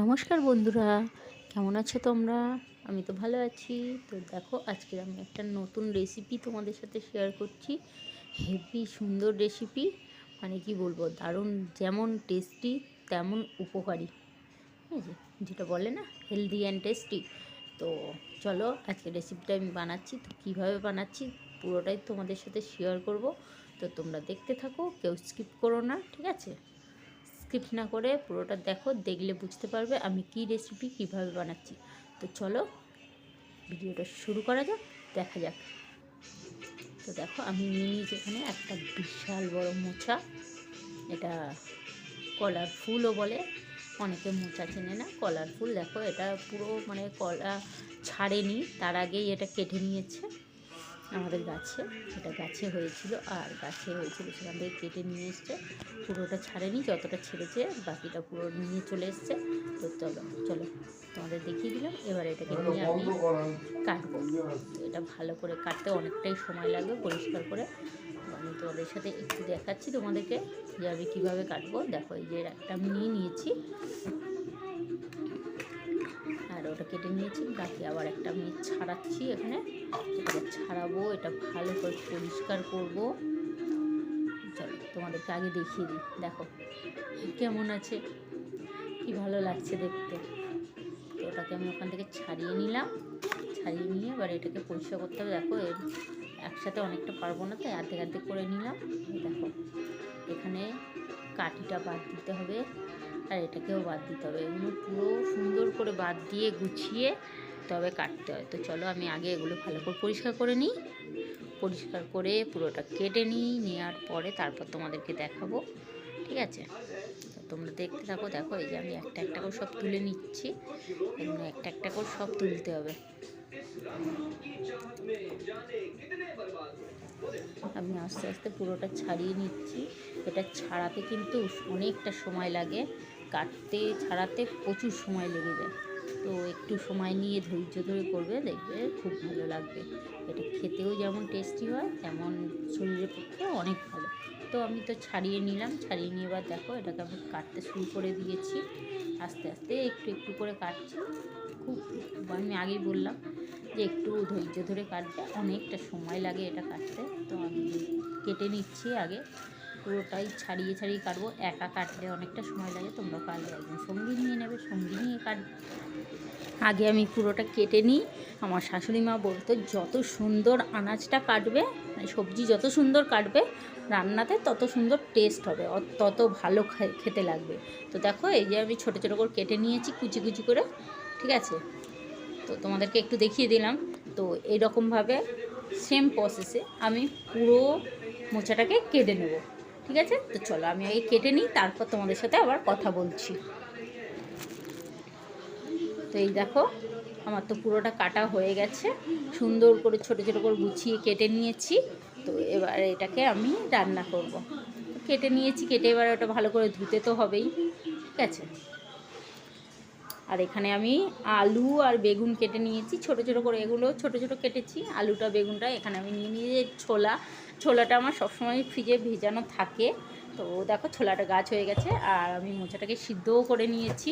নমস্কার বন্ধুরা, কেমন আছো তোমরা? আমি তো ভালো আছি। তো দেখো, আজকে আমি একটা নতুন রেসিপি তোমাদের সাথে শেয়ার করছি। হেভি সুন্দর রেসিপি মানে কি বলব, দারুণ, যেমন টেস্টি তেমন উপকারী। ঠিক আছে যেটা বলে না হেলদি অ্যান্ড টেস্টি তো চলো, আজকে রেসিপিটা আমি বানাচ্ছি। তো কীভাবে বানাচ্ছি, পুরোটাই তোমাদের সাথে শেয়ার করব। তো তোমরা দেখতে থাকো, কেউ স্কিপ করো না, ঠিক আছে? স্কিপ না করে পুরোটা দেখো, দেখলে বুঝতে পারবে আমি কি রেসিপি কীভাবে বানাচ্ছি। তো চলো ভিডিওটা শুরু করা যাক, দেখা যাক। তো দেখো, আমি নিয়ে নিয়েছি এখানে একটা বিশাল বড় মোচা। এটা কলার ফুলও বলে, অনেকে মোচা চেনে না। কলার ফুল দেখো, এটা পুরো মানে কলা ছাড়েনি, তার আগেই এটা কেটে নিয়েছে। আমাদের গাছে সেটা গাছে হয়েছিল আর গাছে হয়েছিল সেখান থেকে কেটে নিয়ে এসছে। পুরোটা ছাড়েনি যতটা ছেড়েছে বাকিটা পুরো নিয়ে চলে এসছে। তো চলো চলো তোমাদের দেখিয়ে দিলাম। এবার এটাকে নিয়ে আমি কাটবো। এটা ভালো করে কাটতে অনেকটাই সময় লাগবে পরিষ্কার করে। আমি তোমাদের সাথে একটু দেখাচ্ছি তোমাদেরকে যে আমি কীভাবে কাটবো। দেখো এই যে একটা আমি নিয়ে নিয়েছি। আর ওটা কেটে নিয়েছি, বাকি আবার একটা আমি ছাড়াচ্ছি এখানে। এটা ছাড়াবো, এটা ভালো করে পরিষ্কার করব। চলো, তোমাদেরকে আগে দেখিয়ে দিই, দেখো, কেমন আছে? কি ভালো লাগছে দেখতে? তো ওটাকে আমি ওখান থেকে ছাড়িয়ে নিলাম। ছাড়িয়ে নিয়ে এবার এটাকে পরিষ্কার করতে হবে। দেখো, এর একসাথে অনেকটা পারব না, তাই আর্ধেক আর্ধেক করে নিলাম। দেখো, এখানে কাঠিটা বাদ দিতে হবে। আর এটাকেও বাদ দিতে হবে। এগুলো পুরো সুন্দর করে বাদ দিয়ে গুছিয়ে তবে কাটতে হয়। তো চলো আমি আগে এগুলো ভালো করে পরিষ্কার করে নিই। পরিষ্কার করে পুরোটা কেটে নিই নেওয়ার পরে তারপর তোমাদেরকে দেখাবো। ঠিক আছে? তোমরা দেখতে থাকো, দেখো এই যে আমি একটা একটা করে সব তুলে নিচ্ছি। এগুলো একটা একটা করে সব তুলতে হবে। আমি আস্তে আস্তে পুরোটা ছাড়িয়ে নিচ্ছি। এটা ছাড়াতে কিন্তু অনেকটা সময় লাগে। কাটতে, ছাড়াতে প্রচুর সময় লেগে যায়। তো একটু সময় নিয়ে ধৈর্য ধরে করবে, দেখবে খুব ভালো লাগবে। এটা খেতেও যেমন টেস্টি হয়, তেমন শরীরের পক্ষে অনেক ভালো। তো আমি তো ছাড়িয়ে নিলাম, ছাড়িয়ে নিয়ে এবার দেখো এটাকে আমি কাটতে শুরু করে দিয়েছি। আস্তে আস্তে একটু একটু করে কাটছি। খুব, আমি আগেই বললাম যে একটু ধৈর্য ধরে কাটবে, অনেকটা সময় লাগে এটা কাটতে। তো আমি কেটে নিচ্ছি আগে। পুরোটাই ছাড়িয়ে ছাড়িয়ে কাটবো। একা কাটলে অনেকটা সময় লাগে, তোমরা পারলে একজন সঙ্গী নিয়ে নেবে সঙ্গী নিয়ে কাট আগে আমি পুরোটা কেটে নিই। আমার শাশুড়ি মা বলতো, যত সুন্দর আনাজটা কাটবে মানে সবজি যত সুন্দর কাটবে রান্নাতে, তত সুন্দর টেস্ট হবে তত ভালো খেতে লাগবে। তো দেখো, এই যে আমি ছোটো ছোটো করে কেটে নিয়েছি, কুচি কুচি করে, ঠিক আছে? তো তোমাদেরকে একটু দেখিয়ে দিলাম। তো এইরকমভাবে সেম প্রসেসে আমি পুরো মোচাটাকে কেটে নেব। ঠিক আছে? তো চলো, আমি আগে কেটে নিই, তারপর তোমাদের সাথে আবার কথা বলছি। তো এই দেখো, আমার তো পুরোটা কাটা হয়ে গেছে। সুন্দর করে, ছোটো ছোটো করে গুছিয়ে কেটে নিয়েছি। তো এবার এটাকে আমি রান্না করব। কেটে নিয়েছি, কেটে এবার ওটা ভালো করে ধুতে তো হবেই, ঠিক আছে? আর এখানে আমি আলু আর বেগুন কেটে নিয়েছি। ছোট ছোট করে এগুলো ছোট ছোট কেটেছি। আলুটা, বেগুনটা এখানে আমি নিয়ে নিয়ে ছোলা, ছোলাটা আমার সবসময় ফ্রিজে ভেজানো থাকে। তো দেখো ছোলাটা গাছ হয়ে গেছে আর আমি মোচাটাকে সিদ্ধও করে নিয়েছি।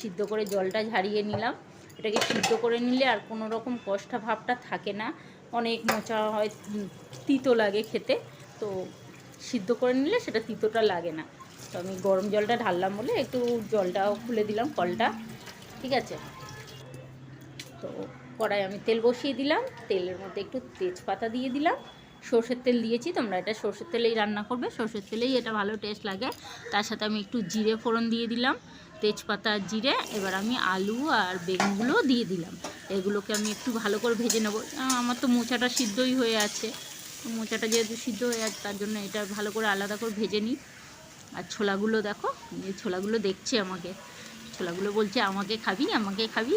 সিদ্ধ করে জলটা ঝারিয়ে নিলাম। এটাকে সিদ্ধ করে নিলে আর কোনো রকম কষ্টা ভাবটা থাকে না। অনেক মোচা হয় তিতো লাগে খেতে। তো সিদ্ধ করে নিলে সেটা তিতোটা লাগে না। তো আমি গরম জলটা ঢাললাম বলে একটু জলটাও খুলে দিলাম কলটা ঠিক আছে? তো কড়াই আমি তেল বসিয়ে দিলাম, তেলের মধ্যে একটু তেজপাতা দিয়ে দিলাম। সর্ষের তেল দিয়েছি, তোমরা এটা সর্ষের তেলেই রান্না করবে, সর্ষের তেলেই এটা ভালো টেস্ট লাগে। তার সাথে আমি একটু জিরে ফোড়ন দিয়ে দিলাম, তেজপাতা, জিরে, এবার আমি আলু আর বেগুনগুলো দিয়ে দিলাম। এগুলোকে আমি একটু ভালো করে ভেজে নেব। আমার তো মোচাটা সিদ্ধই হয়ে আছে। মোচাটা যেহেতু সিদ্ধ হয়ে আছে, তার জন্য এটা ভালো করে আলাদা করে ভেজে নিই। আর ছোলাগুলো দেখো, এই ছোলাগুলো দেখছে আমাকে। ছোলাগুলো বলছে, আমাকে খাবি আমাকে খাবি।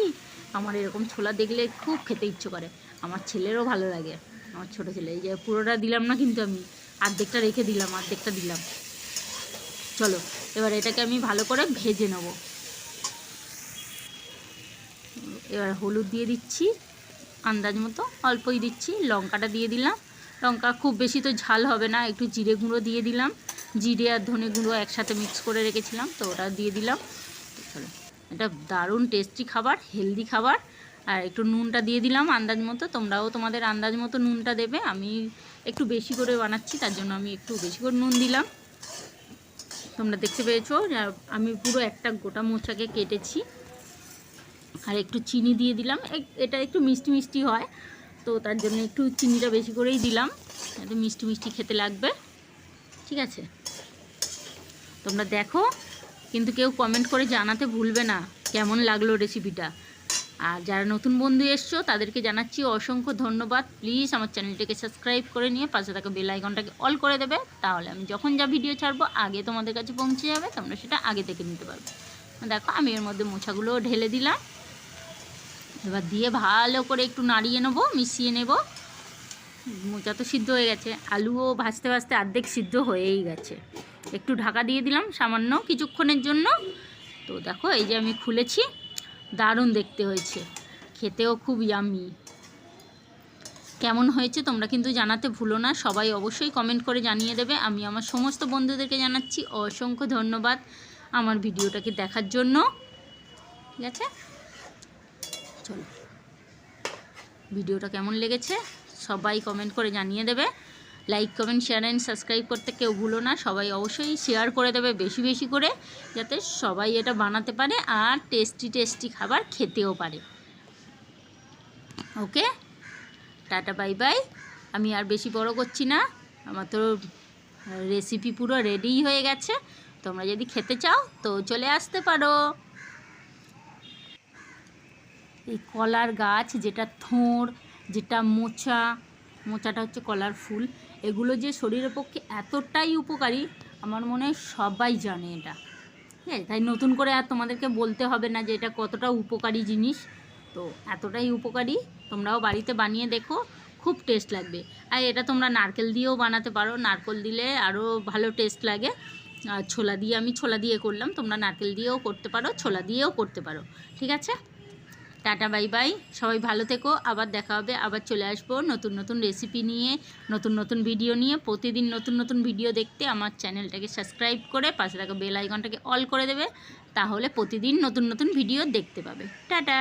আমার এরকম ছোলা দেখলে খুব খেতে ইচ্ছে করে। আমার ছেলেরও ভালো লাগে। আমার ছোটো ছেলে, এই যে পুরোটা দিলাম না কিন্তু আমি, আর্ধেকটা রেখে দিলাম, আর্ধেকটা দিলাম। চলো, এবার এটাকে আমি ভালো করে ভেজে নেব। এবার হলুদ দিয়ে দিচ্ছি, আন্দাজ মতো অল্পই দিচ্ছি, লঙ্কাটা দিয়ে দিলাম। লঙ্কা খুব বেশি তো ঝাল হবে না, একটু জিরে গুঁড়ো দিয়ে দিলাম। জিরে আর ধনে গুঁড়ো একসাথে মিক্স করে রেখেছিলাম, তো ওটা দিয়ে দিলাম। চলো। এটা দারুণ টেস্টি খাবার হেলদি খাবার। আর একটু নুনটা দিয়ে দিলাম আন্দাজ মতো। তোমরাও তোমাদের আন্দাজ মতো নুনটা দেবে। আমি একটু বেশি করে বানাচ্ছি, তার জন্য আমি একটু বেশি করে নুন দিলাম। তোমরা দেখতে পেয়েছ আমি পুরো একটা গোটা মোচাকে কেটেছি। আর একটু চিনি দিয়ে দিলাম। এটা একটু মিষ্টি মিষ্টি হয়, তো তার জন্য একটু চিনিটা বেশি করেই দিলাম। একটু মিষ্টি মিষ্টি খেতে লাগবে। ঠিক আছে? তোমরা দেখো কিন্তু কেউ কমেন্ট করে জানাতে ভুলবে না। কেমন লাগল রেসিপিটা আর যারা নতুন বন্ধু এসছো, তাদেরকে জানাচ্ছি অসংখ্য ধন্যবাদ। প্লিজ আমার চ্যানেলটাকে সাবস্ক্রাইব করে নিয়ে পাশে থাকা বেল আইকনটাকে অল করে দেবে। তাহলে আমি যখন যা ভিডিও ছাড়বো, আগে তোমাদের কাছে পৌঁছে যাবে। তোমরা সেটা আগে থেকে নিতে পারবে। দেখো, আমি এর মধ্যে মোছাগুলো ঢেলে দিলাম। এবার দিয়ে ভালো করে একটু নাড়িয়ে নেব, মিশিয়ে নেব। মোচা তো সিদ্ধ হয়ে গেছে। আলুও ভাজতে ভাজতে অর্ধেক সিদ্ধ হয়েই গেছে। একটু ঢাকা দিয়ে দিলাম সামান্য কিছুক্ষণের জন্য। তো দেখো, এই যে আমি খুলেছি, দারুণ দেখতে হয়েছে। খেতেও খুব ইয়ামি কেমন হয়েছে তোমরা কিন্তু জানাতে ভুলো না, সবাই অবশ্যই কমেন্ট করে জানিয়ে দেবে। আমি আমার সমস্ত বন্ধুদেরকে জানাচ্ছি অসংখ্য ধন্যবাদ আমার ভিডিওটাকে দেখার জন্য। ঠিক আছে? চলো। ভিডিওটা কেমন লেগেছে সবাই কমেন্ট করে জানিয়ে দেবে। Like comment share and subscribe করতে কেউ ভুলো না। সবাই অবশ্যই শেয়ার করে দেবে বেশি বেশি করে, যাতে সবাই এটা বানাতে পারে আর টেস্টি টেস্টি খাবার খেতেও পারে। ওকে টাটা বাই বাই আমি আর বেশি বড় করছি না। আমার তো রেসিপি পুরো রেডিই হয়ে গেছে। তোমরা যদি খেতে চাও, তো চলে আসতে পারো। এই কলার গাছ, যেটা থোঁড়, যেটা মোচা, মোচাটা হচ্ছে কলার ফুল। এগুলো যে শরীরের পক্ষে এতটাই উপকারী, আমার মনে হয় সবাই জানে এটা। ঠিক আছে? তাই নতুন করে আর তোমাদেরকে বলতে হবে না যে এটা কতটা উপকারী জিনিস। তো এতটাই উপকারী, তোমরাও বাড়িতে বানিয়ে দেখো, খুব টেস্ট লাগবে। আর এটা তোমরা নারকেল দিয়েও বানাতে পারো। নারকেল দিলে আরও ভালো টেস্ট লাগে। আর ছোলা দিয়ে আমি ছোলা দিয়ে করলাম। তোমরা নারকেল দিয়েও করতে পারো, ছোলা দিয়েও করতে পারো। ঠিক আছে? Tata, bye bye. সবাই ভালো থেকো। আবার দেখা হবে। আবার চলে আসব নতুন নতুন রেসিপি নিয়ে, নতুন নতুন ভিডিও নিয়ে। প্রতিদিন নতুন নতুন ভিডিও দেখতে আমার চ্যানেলটাকে সাবস্ক্রাইব করে পাশে থাকা বেল আইকনটাকে অল করে দেবে। তাহলে প্রতিদিন নতুন নতুন ভিডিও দেখতে পাবে। টাটা!